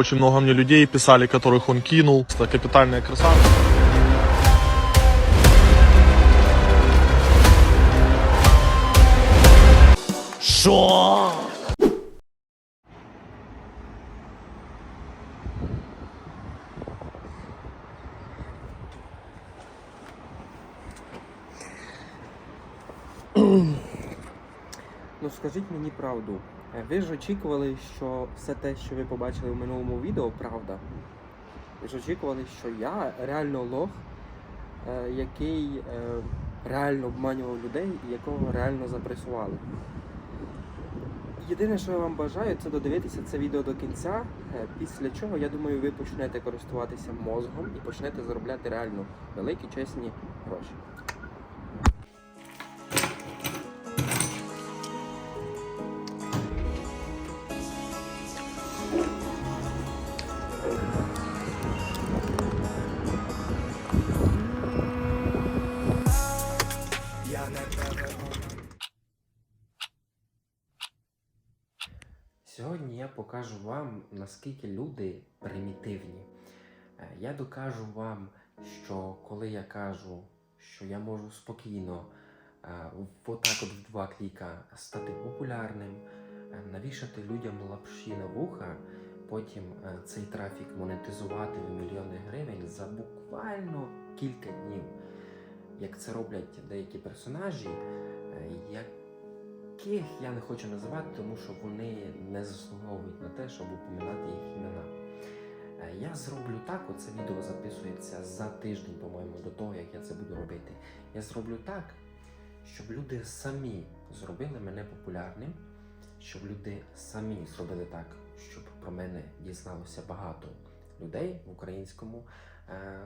Очень много мне людей писали, которых он кинул. Это капитальная красавица. Що? Скажіть мені правду. Е, Ви ж очікували, що все те, що ви побачили в минулому відео, правда? Ви ж очікували, що я реально лох, е, який е, реально обманював людей і якого реально запресували. Єдине, що я вам бажаю, це додивитися це відео до кінця, після чого, я думаю, ви почнете користуватися мозгом і почнете заробляти реально великі чесні гроші. Наскільки люди примітивні. Е, Я докажу вам, що коли я кажу, що я можу спокійно е, в- отак от в два кліка стати популярним, е, навішати людям лапші на вуха, потім цей трафік монетизувати в мільйони гривень за буквально кілька днів, як це роблять деякі персонажі, як яких я не хочу називати, тому що вони не заслуговують на те, щоб упоминати їх імена. Е, Я зроблю так, оце відео записується за тиждень, по-моєму, до того, як я це буду робити. Я зроблю так, щоб люди самі зробили мене популярним, щоб люди самі зробили так, щоб про мене дізналося багато людей в українському е-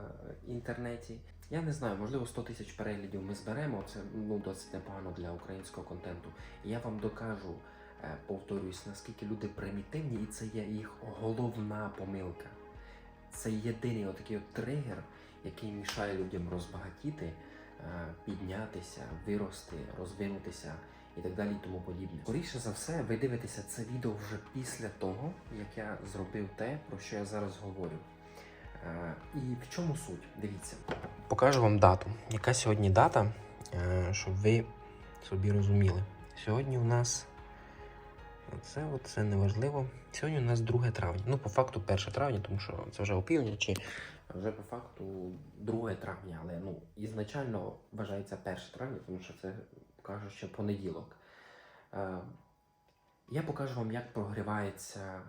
інтернеті. Я не знаю, можливо, 100 тисяч переглядів ми зберемо. Це ну досить непогано для українського контенту. Я вам докажу, е, повторюсь, наскільки люди примітивні, і це є їх головна помилка. Це єдиний отакий от тригер, який мішає людям розбагатіти, е, піднятися, вирости, розвинутися і так далі, і тому подібне. Скоріше за все, ви дивитеся це відео вже після того, як я зробив те, про що я зараз говорю. Е, І в чому суть? Дивіться. Покажу вам дату. Яка сьогодні дата, е, щоб ви собі розуміли. Сьогодні у нас. Це, це не важливо. Сьогодні у нас 2 травня. Ну, по факту 1 травня, тому що це вже опівнічі, а вже по факту 2 травня. Але ну, ізначально вважається 1 травня, тому що це кажуть, що понеділок. Е, я покажу вам, як прогрівається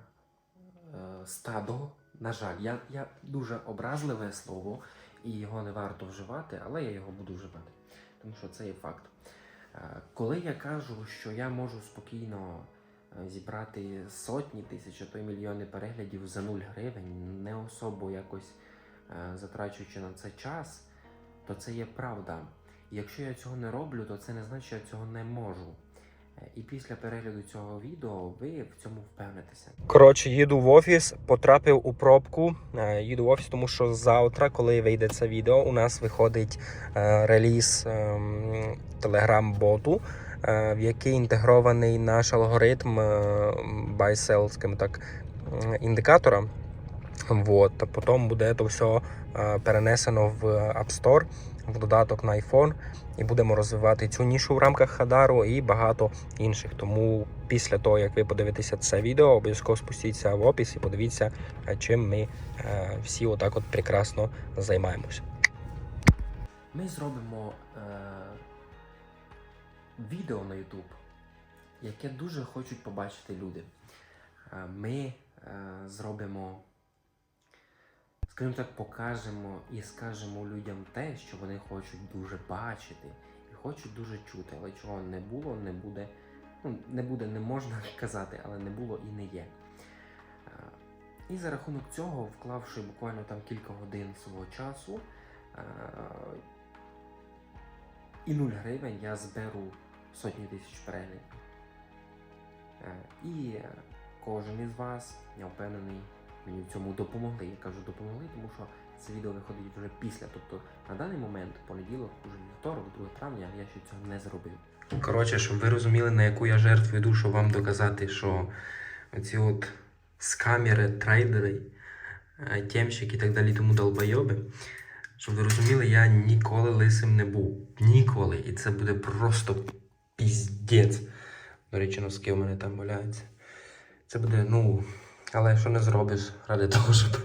стадо. На жаль, я, я дуже образливе слово, і його не варто вживати, але я його буду вживати, тому що це є факт. Е, Коли я кажу, що я можу спокійно е, зібрати сотні тисяч, а то й мільйони переглядів за 0 гривень, не особо якось е, затрачуючи на це час, то це є правда. І якщо я цього не роблю, то це не значить, що я цього не можу. І після перегляду цього відео ви в цьому впевнитеся. Коротше, їду в офіс, потрапив у пробку. Е, Їду в офіс, тому що завтра, коли вийде це відео, у нас виходить е, реліз телеграм-боту, е, в який інтегрований наш алгоритм скажімо так, індикатора. Вот. А потім буде це все е, перенесено в App Store, в додаток на iPhone, і будемо розвивати цю нішу в рамках Хадару і багато інших. Тому після того, як ви подивитеся це відео, обов'язково спустіться в опис і подивіться, е, чим ми е, всі отак от прекрасно займаємося. Ми зробимо е, відео на YouTube, яке дуже хочуть побачити люди. Ми е, зробимо, скажімо так, покажемо і скажемо людям те, що вони хочуть дуже бачити і хочуть дуже чути, але чого не було, не буде. Ну, не буде, не можна казати, але не було і не є. Е, І за рахунок цього, вклавши буквально там кілька годин свого часу е, і 0 гривень, я зберу сотні тисяч переглядів. Е, І кожен із вас, я впевнений, мені в цьому допомогли. Я кажу допомогли, тому що це відео виходить вже після. Тобто на даний момент, понеділок, уже вівторок, 2 травня, я ще цього не зробив. Коротше, щоб ви розуміли, на яку я жертву йду, щоб вам доказати, що оці от скамери, трейдери, е, тємщики і так далі, тому долбойоби. Щоб ви розуміли, я ніколи лисим не був. Ніколи. І це буде просто піздець. До речі, носки у мене там валяються. Це буде, ну. Але що не зробиш ради того, щоб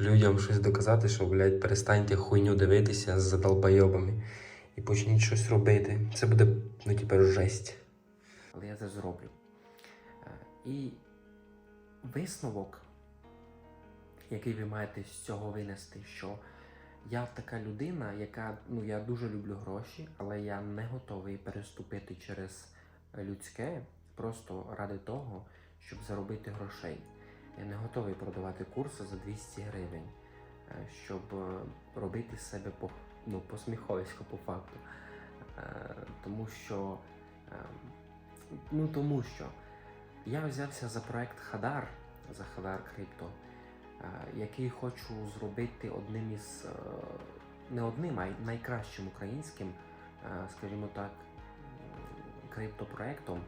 людям щось доказати, що, блядь, перестаньте хуйню дивитися з долбойобами і почніть щось робити. Це буде, ну, тепер жесть. Але я це зроблю. Е, І висновок, який ви маєте з цього винести, що я така людина, яка ну я дуже люблю гроші, але я не готовий переступити через людське просто ради того, щоб заробити грошей. Я не готовий продавати курси за 200 гривень, е, щоб е, робити себе по, ну, посміховисько по факту. Е, Тому що, ну тому що я взявся за проект Хадар, за Хадар Крипто, який хочу зробити одним із не одним, а й найкращим українським, скажімо так, криптопроектом,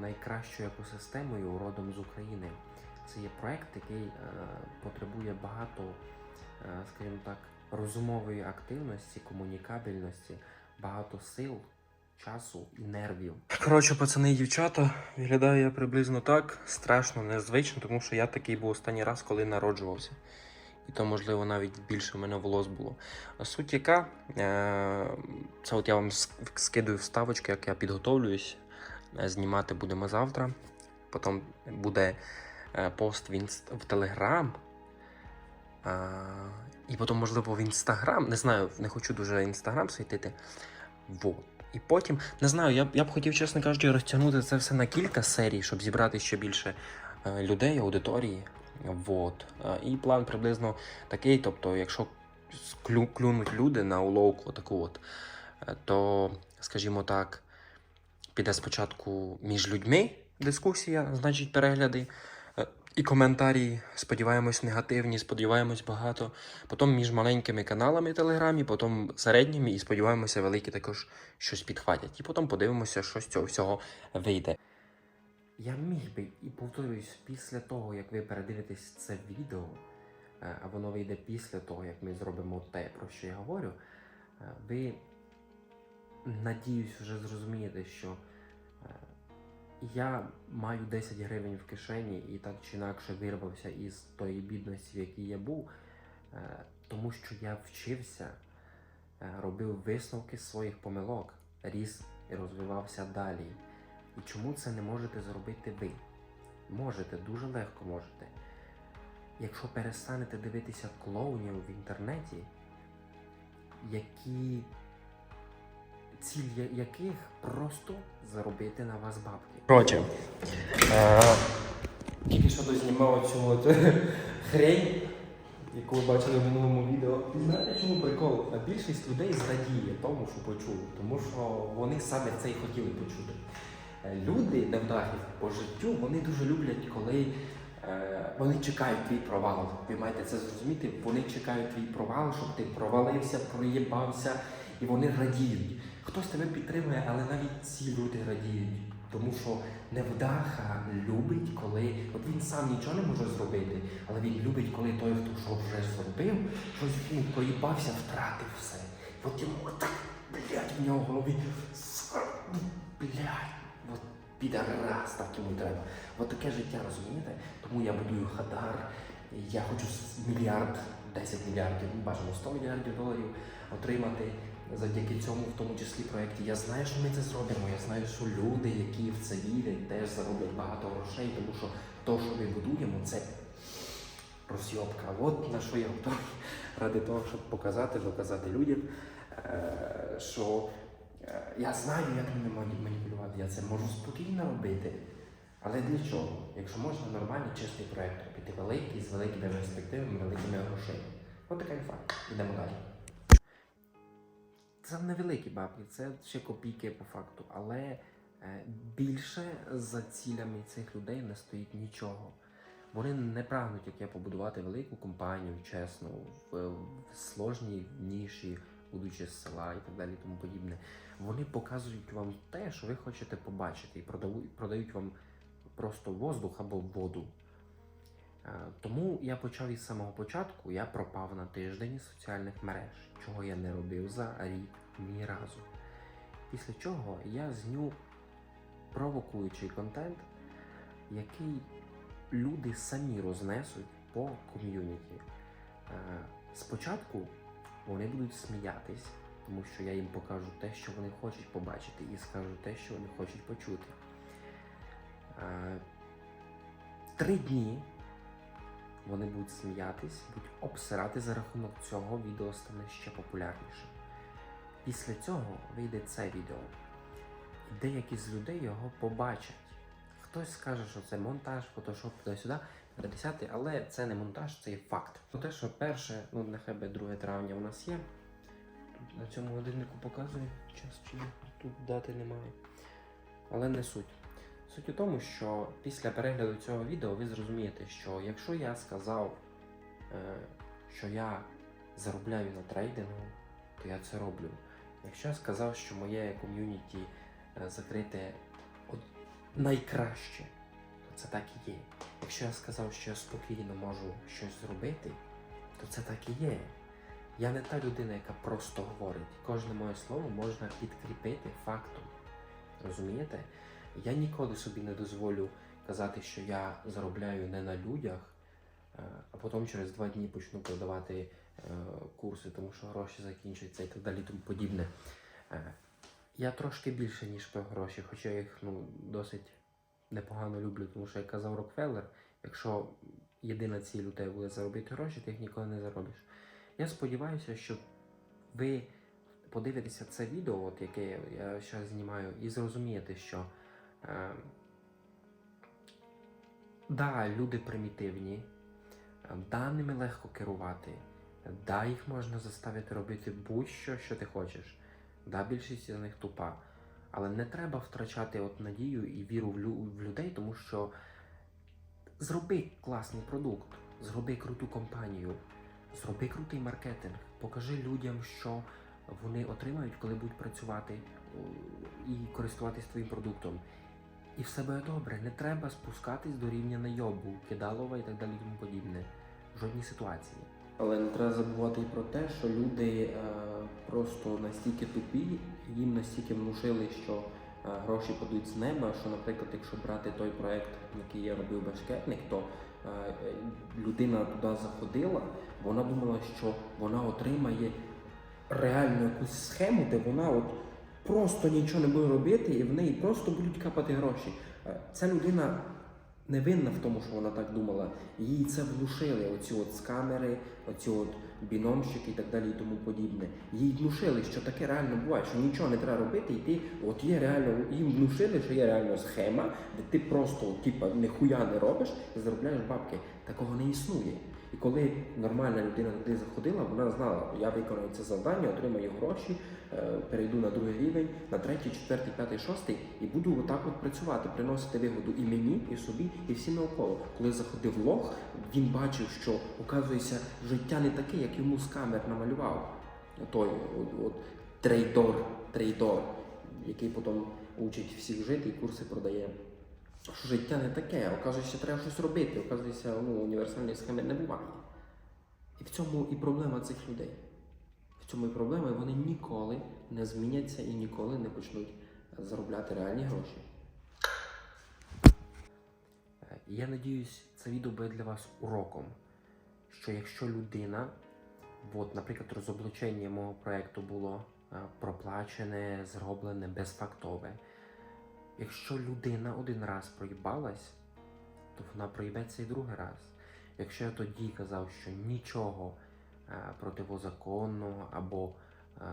найкращою екосистемою родом з України. Це є проект, який е, потребує багато, е, скажімо так, розумової активності, комунікабельності, багато сил, часу і нервів. Коротше, пацани і дівчата, виглядаю я приблизно так. Страшно, незвично, тому що я такий був останній раз, коли народжувався. І то, можливо, навіть більше в мене волос було. Суть яка, е, це от я вам скидую вставочки, як я підготовлююсь. Е, Знімати будемо завтра. Потім буде е, пост в, Телеграм. І потім, можливо, в Інстаграм. Не знаю, не хочу дуже Інстаграм світити. Вот. І потім, не знаю, я, б- я б хотів, чесно кажучи, розтягнути це все на кілька серій, щоб зібрати ще більше е, людей, аудиторії. Вот. І план приблизно такий. Тобто, якщо склю, клюнуть люди на уловку таку от, то, скажімо так, піде спочатку між людьми дискусія, значить перегляди. е, І коментарі, сподіваємось, негативні, сподіваємось багато. Потім між маленькими каналами Телеграмі, потім середніми, і сподіваємося, великі також щось підхватять. І потім подивимося, що з цього всього вийде. Я міг би і повторюсь, після того, як ви передивитесь це відео, е, а воно вийде після того, як ми зробимо те, про що я говорю, е, ви надіюсь вже зрозумієте, що е, я маю 10 гривень в кишені і так чи інакше вирвався із тої бідності, в якій я був, е, тому що я вчився, е, робив висновки з своїх помилок, ріс і розвивався далі. І чому це не можете зробити ви? Можете, дуже легко можете. Якщо перестанете дивитися клоунів в інтернеті, які ціль яких просто заробити на вас бабки. Коротше, тільки що дознімав цю от хрень, яку ви бачили в минулому відео. І знаєте, чому прикол? Більшість людей зрадіє тому, що почули, тому що вони саме це й хотіли почути. Е, Люди, невдахи по життю, вони дуже люблять, коли е, вони чекають твій провал. Ви маєте це зрозуміти. Вони чекають твій провал, щоб ти провалився, проїбався, і вони радіють. Хтось тебе підтримує, але навіть ці люди радіють. Тому що невдаха любить, коли от він сам нічого не може зробити, але він любить, коли той, хто що вже зробив, щось ну, проїбався, втратив все. От йому так, блядь, в нього в голові, «Сука, ну, блядь, от підарас, так йому треба. От таке життя, розумієте? Тому я будую хадар, я хочу мільярд, 10 мільярдів, ну, бажано 100 мільярдів доларів отримати завдяки цьому, в тому числі проєкті. Я знаю, що ми це зробимо. Я знаю, що люди, які в це вірять, теж зароблять багато грошей, тому що то, що ми будуємо, це розйобка. От на що я готовий ради того, щоб показати, доказати людям, е, що е, я знаю, як ними маніпулювати. Я це можу спокійно робити. Але для чого? Якщо можна нормальний чистий проєкт робити, великий, з великими перспективами, великими грошима. От така інфа. Йдемо далі. Це невеликі бабки, це ще копійки по факту, але е, більше за цілями цих людей не стоїть нічого. Вони не прагнуть, як я, побудувати велику компанію, чесно, в, в сложній ніші, будучи з села і так далі, тому подібне. Вони показують вам те, що ви хочете побачити, і продають, вам просто воздух або воду. Е, Тому я почав із самого початку, я пропав на тиждень соціальних мереж, чого я не робив за рік ні разу. Після чого я зню провокуючий контент, який люди самі рознесуть по ком'юніті. Е, Спочатку вони будуть сміятись, тому що я їм покажу те, що вони хочуть побачити, і скажу те, що вони хочуть почути. Е, Три дні вони будуть сміятись, будуть обсирати за рахунок цього відео стане ще популярніше. Після цього вийде це відео. Деякі з людей його побачать. Хтось скаже, що це монтаж, фотошоп туди-сюди, 50, але це не монтаж, це є факт. Ну, те, що перше, ну нехай би 2 травня у нас є. На цьому годиннику показує час чи ні. Тут дати немає. Але не суть. Суть у тому, що після перегляду цього відео ви зрозумієте, що якщо я сказав, е, що я заробляю на трейдингу, то я це роблю. Якщо я сказав, що моє ком'юніті е, закрите найкраще, то це так і є. Якщо я сказав, що я спокійно можу щось зробити, то це так і є. Я не та людина, яка просто говорить. Кожне моє слово можна підкріпити фактом. Розумієте? Я ніколи собі не дозволю казати, що я заробляю не на людях, е, а потім через два дні почну продавати курси, тому що гроші закінчуються і так далі, тому подібне. Е, Я трошки більше, ніж про гроші, хоча я їх ну, досить непогано люблю, тому що як казав Рокфеллер, якщо єдина ціль у тебе буде заробити гроші, ти їх ніколи не заробиш. Я сподіваюся, що ви подивитеся це відео, от яке я зараз знімаю, і зрозумієте, що е, да, люди примітивні, е, да, ними легко керувати, да, їх можна заставити робити будь-що, що ти хочеш. Да, більшість з них тупа. Але не треба втрачати от надію і віру в, лю- в людей, тому що зроби класний продукт, зроби круту компанію, зроби крутий маркетинг, покажи людям, що вони отримають, коли будуть працювати і користуватись твоїм продуктом. І все буде добре. Не треба спускатись до рівня найобу, кидалова і так далі тому подібне. В жодній ситуації. Але не треба забувати і про те, що люди е, просто настільки тупі, їм настільки внушили, що е, гроші падуть з неба. Що, наприклад, якщо брати той проект, який я робив Башкетник, то е, людина туди заходила, вона думала, що вона отримає реальну якусь схему, де вона от просто нічого не буде робити, і в неї просто будуть капати гроші. Ця людина не винна в тому, що вона так думала. Їй це внушили, оці от скамери, оці от біномщики і так далі і тому подібне. Їй внушили, що таке реально буває, що нічого не треба робити, і ти от є реально, їм внушили, що є реально схема, де ти просто типа ніхуя не робиш і заробляєш бабки. Такого не існує. І коли нормальна людина туди заходила, вона знала, я виконую це завдання, отримаю гроші, перейду на другий рівень, на третій, четвертий, п'ятий, шостий, і буду отак от працювати, приносити вигоду і мені, і собі, і всім навколо. Коли заходив лох, він бачив, що оказується життя не таке, як йому з камер намалював. Той от, от, трейдор, трейдор, який потім учить всіх жити і курси продає. Що життя не таке, оказується, треба щось робити. Оказується, ну, універсальної схеми не буває. І в цьому і проблема цих людей. В цьому і проблема, і вони ніколи не зміняться і ніколи не почнуть заробляти реальні гроші. Е, Я надіюсь, це відео буде для вас уроком, що якщо людина, от, наприклад, розоблачення мого проєкту було е, проплачене, зроблене безфактове. Якщо людина один раз проїбалась, то вона проїбеться і другий раз. Якщо я тоді казав, що нічого е, противозаконного або е,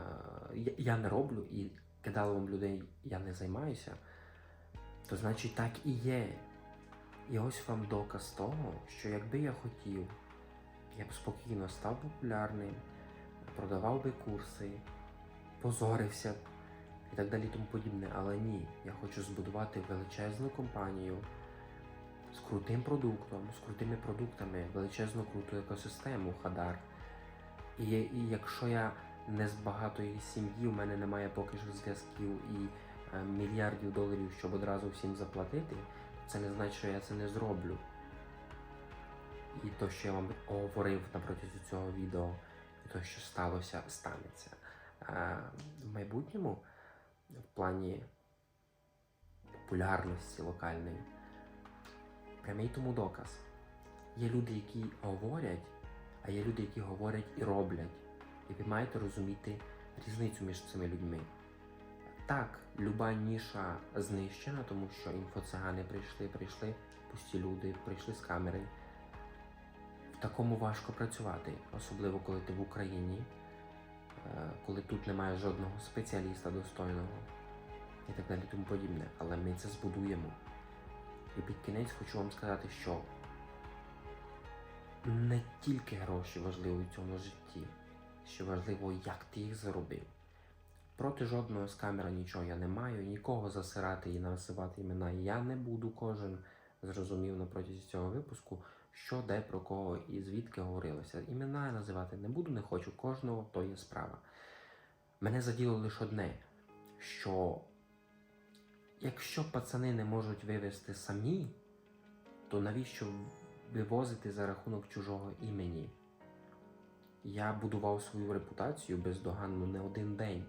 я, не роблю і кидаловим людей я не займаюся, то значить так і є. І ось вам доказ того, що якби я хотів, я б спокійно став популярним, продавав би курси, позорився б і так далі тому подібне. Але ні, я хочу збудувати величезну компанію з крутим продуктом, з крутими продуктами, величезну круту екосистему Хадар. І, і якщо я не з багатої сім'ї, у мене немає поки що зв'язків і е, мільярдів доларів, щоб одразу всім заплатити, це не значить, що я це не зроблю. І то, що я вам говорив на протязі цього відео, і то, що сталося, станеться. А в майбутньому, в плані популярності локальної, прямий тому доказ. Є люди, які говорять, а є люди, які говорять і роблять. І ви маєте розуміти різницю між цими людьми. Так, люба ніша знищена, тому що інфоцигани прийшли, прийшли, пусті люди, прийшли з камери. В такому важко працювати, особливо коли ти в Україні, е, коли тут немає жодного спеціаліста достойного і так далі тому подібне. Але ми це збудуємо. І під кінець хочу вам сказати, що не тільки гроші важливі в цьому житті, що важливо, як ти їх заробив. Проти жодного з камера нічого я не маю, нікого засирати і називати імена я не буду. Кожен зрозумів на протязі цього випуску, що де про кого і звідки говорилося. Імена я називати не буду, не хочу. Кожного то є справа. Мене заділо лише одне, що якщо пацани не можуть вивести самі, то навіщо вивозити за рахунок чужого імені? Я будував свою репутацію бездоганно не один день.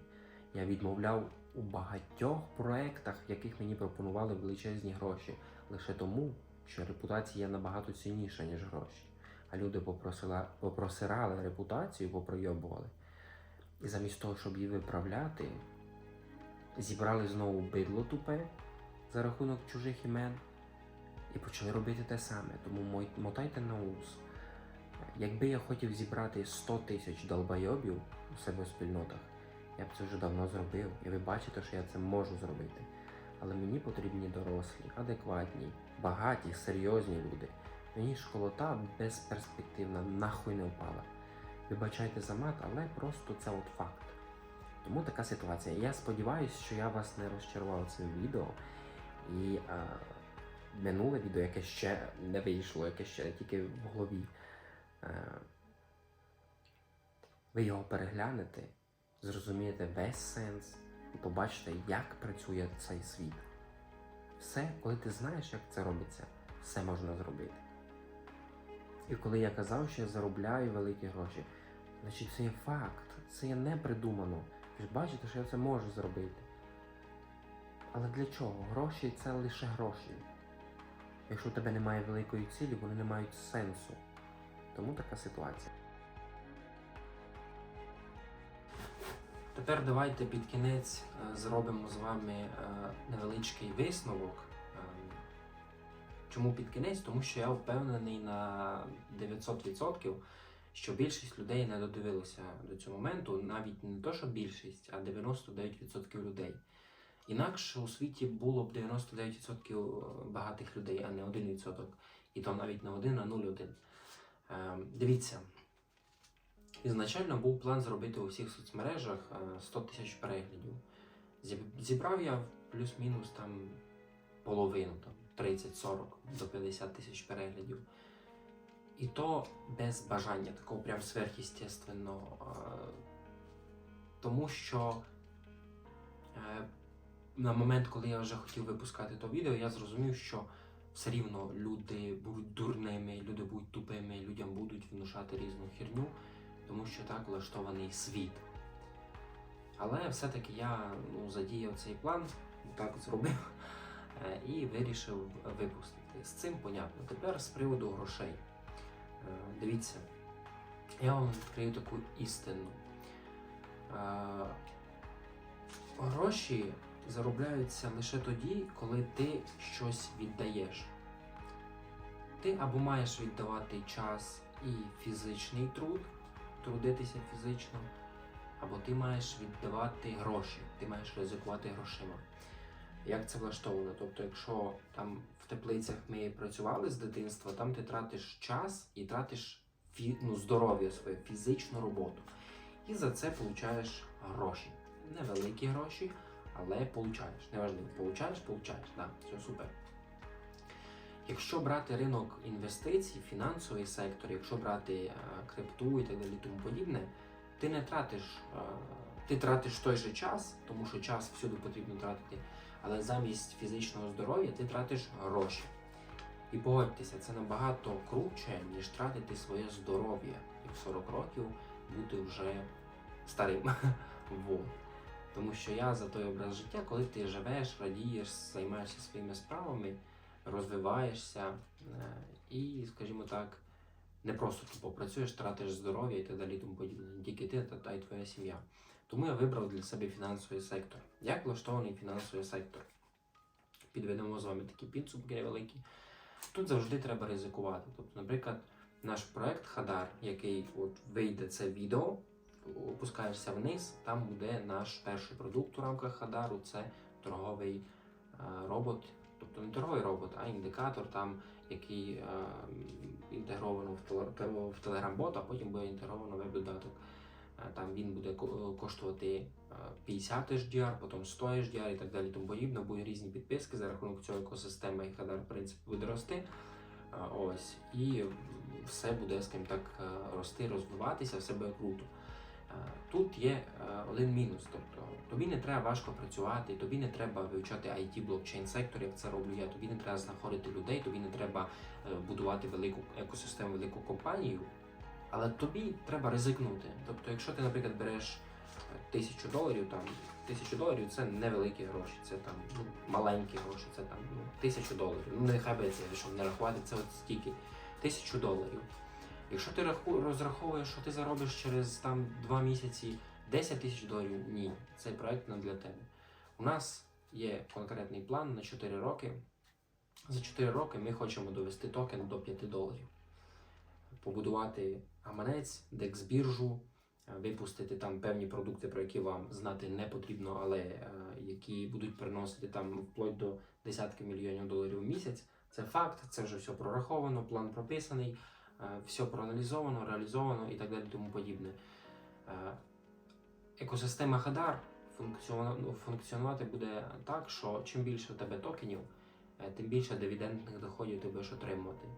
Я відмовляв у багатьох проєктах, в яких мені пропонували величезні гроші, лише тому, що репутація набагато цінніша, ніж гроші. А люди попросила, попросирали репутацію, попройобували. І замість того, щоб її виправляти, зібрали знову бидло тупе за рахунок чужих імен і почали робити те саме. Тому мотайте на ус. Якби я хотів зібрати 100 тисяч долбойобів у себе в спільнотах, я б це вже давно зробив, і ви бачите, що я це можу зробити. Але мені потрібні дорослі, адекватні, багаті, серйозні люди. Мені школота безперспективна нахуй не впала. Вибачайте за мат, але просто це от факт. Тому така ситуація. Я сподіваюся, що я вас не розчарував цим відео. І е, минуле відео, яке ще не вийшло, яке ще тільки в голові. Е, ви його переглянете, зрозумієте весь сенс і побачите, як працює цей світ. Все, коли ти знаєш, як це робиться, все можна зробити. І коли я казав, що я заробляю великі гроші, значить це є факт, це є не придумано. Ви ж бачите, що я це можу зробити. Але для чого? Гроші це лише гроші. Якщо у тебе немає великої цілі, вони не мають сенсу. Тому така ситуація. Тепер давайте під кінець е, зробимо з вами е, невеличкий висновок. Е, Чому під кінець? Тому що я впевнений на 900%, що більшість людей не додивилися до цього моменту, навіть не то, що більшість, а 99% людей. Інакше у світі було б 99% багатих людей, а не 1%. І то навіть не 1, а 0,1. Е, Дивіться. Ізначально був план зробити у всіх соцмережах е, 100 тисяч переглядів. Зібрав я плюс-мінус там половину, там 30-40 до 50 тисяч переглядів. І то без бажання, такого прям сверхъестественного. е, Тому що е, на момент, коли я вже хотів випускати то відео, я зрозумів, що все рівно люди будуть дурними, люди будуть тупими, людям будуть внушати різну херню тому що так влаштований світ. Але все-таки я ну, задіяв цей план, так зробив е, і вирішив випустити. З цим понятно. Тепер з приводу грошей. Е, Дивіться, я вам відкрию таку істину. Е, Гроші заробляються лише тоді, коли ти щось віддаєш. Ти або маєш віддавати час і фізичний труд, трудитися фізично, або ти маєш віддавати гроші, ти маєш ризикувати грошима. Як це влаштовано? Тобто, якщо там в теплицях ми працювали з дитинства, там ти тратиш час і тратиш фі... ну, здоров'я своє, фізичну роботу. І за це получаєш гроші. Невеликі гроші, але получаєш. Неважливо, получаєш, получаєш. Да, все супер. Якщо брати ринок інвестицій, фінансовий сектор, якщо брати е, крипту і так далі, тому подібне, ти не тратиш, е, ти тратиш той же час, тому що час всюди потрібно тратити, але замість фізичного здоров'я ти тратиш гроші. І погодьтеся, це набагато круче, ніж тратити своє здоров'я і в 40 років бути вже старим. Во. Тому що я за той образ життя, коли ти живеш, радієш, займаєшся своїми справами, розвиваєшся е, і, скажімо так, не просто тупо працюєш, тратиш здоров'я і так далі, тому подібне. Не Тільки ти та й твоя сім'я. Тому я вибрав для себе фінансовий сектор. Як влаштований фінансовий сектор? Підведемо з вами такі підсумки невеликі. Тут завжди треба ризикувати. Тобто, наприклад, наш проект Хадар, який от вийде це відео, опускаєшся вниз, там буде наш перший продукт у рамках Хадару. Це торговий е, робот, тобто не торговий робот, а індикатор, там, який е, інтегровано в, Telegram-бот, а потім буде інтегровано веб-додаток. Е, Там він буде коштувати е, 50 HDR, потім 100 HDR і так далі. Тому подібне. Будуть різні підписки за рахунок цього екосистеми, і Хадар, в принципі, буде рости. Ось, і все буде, скажімо так, рости, розвиватися, все буде круто. Тут є е, один мінус, тобто тобі не треба важко працювати, тобі не треба вивчати IT блокчейн сектор, як це роблю я. Тобі не треба знаходити людей, тобі не треба е, будувати велику екосистему, велику компанію. Але тобі треба ризикнути. Тобто, якщо ти, наприклад, береш е, тисячу доларів, там тисячу доларів це невеликі гроші, це там ну, маленькі гроші, це там ну, тисячу доларів. Ну нехай би це щоб не рахувати це от стільки. Тисячу доларів. Якщо ти розраховуєш, що ти заробиш через там два місяці 10 тисяч доларів, ні, цей проект не для тебе. У нас є конкретний план на 4 роки. За 4 роки ми хочемо довести токен до 5 доларів, побудувати гаманець, декс біржу, випустити там певні продукти, про які вам знати не потрібно, але е, які будуть приносити там вплоть до десятки мільйонів доларів в місяць. Це факт, це вже все прораховано, план прописаний, е, все проаналізовано, реалізовано і так далі, тому подібне. Е, Екосистема Хадар функціонувати буде так, що чим більше у тебе токенів, е, тим більше дивідендних доходів ти будеш отримувати.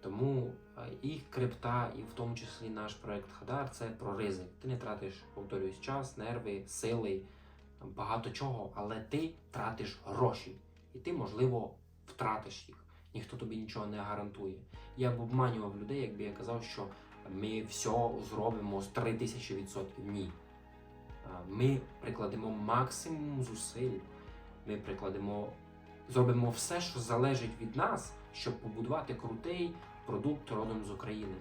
Тому е, і крипта, і в тому числі наш проект Хадар це про ризик. Ти не тратиш, повторюсь, час, нерви, сили, багато чого, але ти тратиш гроші, і ти, можливо, втратиш їх. Ніхто тобі нічого не гарантує. Я б обманював людей, якби я казав, що ми все зробимо з 3000%. Ні. Е, Ми прикладемо максимум зусиль. Ми прикладемо, зробимо все, що залежить від нас, щоб побудувати крутий продукт родом з України.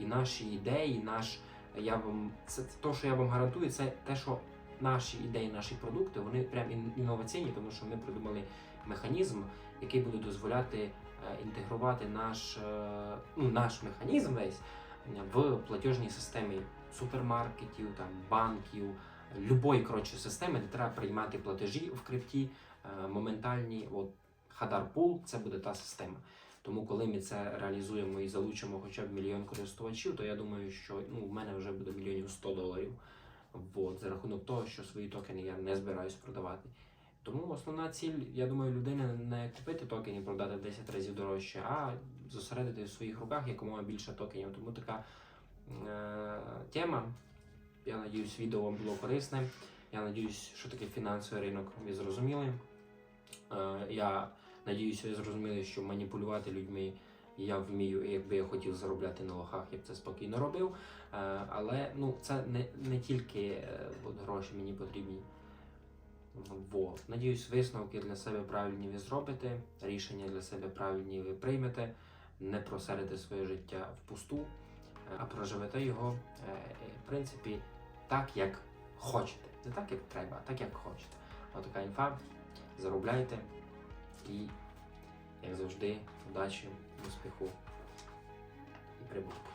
І наші ідеї, наш я вам це те, що я вам гарантую, це те, що наші ідеї, наші продукти, вони прям інноваційні, тому що ми придумали механізм, який буде дозволяти е, інтегрувати наш, е, ну, наш механізм весь е, в платіжній системі супермаркетів, там, банків, любої коротше системи, де треба приймати платежі в крипті, моментальні. От Хадар Pool – це буде та система. Тому, коли ми це реалізуємо і залучимо хоча б мільйон користувачів, то я думаю, що ну, в мене вже буде мільйонів 100 доларів. Вот, за рахунок того, що свої токени я не збираюсь продавати. Тому основна ціль, я думаю, людини не купити токени і продати в 10 разів дорожче, а зосередити в своїх руках якомога більше токенів. Тому така е- тема. Я надіюсь, відео вам було корисне. Я надіюсь, що таке фінансовий ринок ви зрозуміли. Е, я надіюсь, ви зрозуміли, що маніпулювати людьми я вмію, якби я хотів заробляти на лохах, я б це спокійно робив. Е, але ну, це не, не тільки е, от гроші мені потрібні. Вот. Надіюсь, висновки для себе правильні ви зробите, рішення для себе правильні ви приймете, не просерите своє життя впусту, е, а проживете його, е, е, в принципі, так, як хочете. Не так, як треба, а так, як хочете. Отака інфа. Заробляйте і, як завжди, удачі, успіху і прибутку.